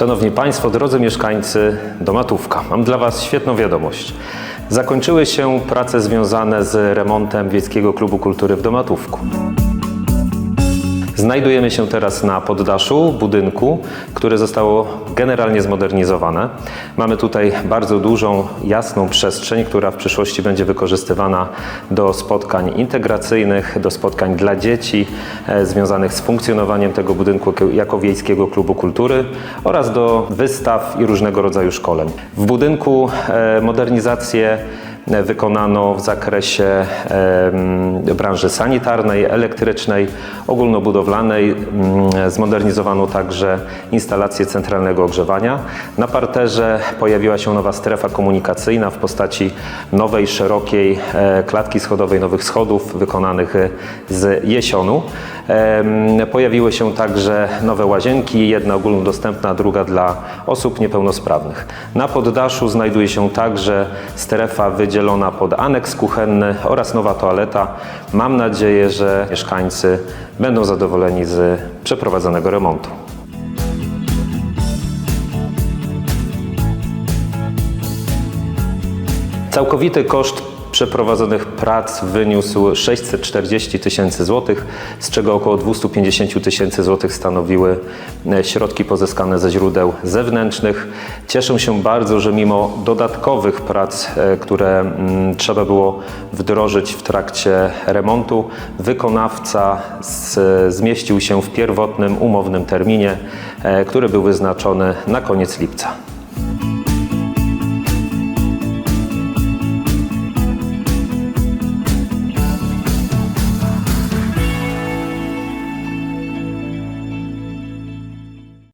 Szanowni Państwo, drodzy mieszkańcy Domatówka, mam dla Was świetną wiadomość. Zakończyły się prace związane z remontem Wiejskiego Klubu Kultury w Domatówku. Znajdujemy się teraz na poddaszu budynku, które zostało generalnie zmodernizowane. Mamy tutaj bardzo dużą, jasną przestrzeń, która w przyszłości będzie wykorzystywana do spotkań integracyjnych, do spotkań dla dzieci e, związanych z funkcjonowaniem tego budynku jako- Wiejskiego Klubu Kultury oraz do wystaw i różnego rodzaju szkoleń. W budynku e, modernizację wykonano w zakresie branży sanitarnej, elektrycznej, ogólnobudowlanej. Mm, Zmodernizowano także instalację centralnego ogrzewania. Na parterze pojawiła się nowa strefa komunikacyjna w postaci nowej, szerokiej e, klatki schodowej, nowych schodów wykonanych e, z jesionu. Pojawiły się także nowe łazienki, jedna ogólnodostępna, druga dla osób niepełnosprawnych. Na poddaszu znajduje się także strefa wydzielona pod aneks kuchenny oraz nowa toaleta. Mam nadzieję, że mieszkańcy będą zadowoleni z przeprowadzonego remontu. Całkowity koszt przeprowadzonych prac wyniósł 640 tysięcy złotych, z czego około 250 tysięcy złotych stanowiły e, środki pozyskane ze źródeł zewnętrznych. Cieszę się bardzo, że mimo dodatkowych prac, e, które mm, trzeba było wdrożyć w trakcie remontu, wykonawca z, zmieścił się w pierwotnym umownym terminie, e, który był wyznaczony na koniec lipca.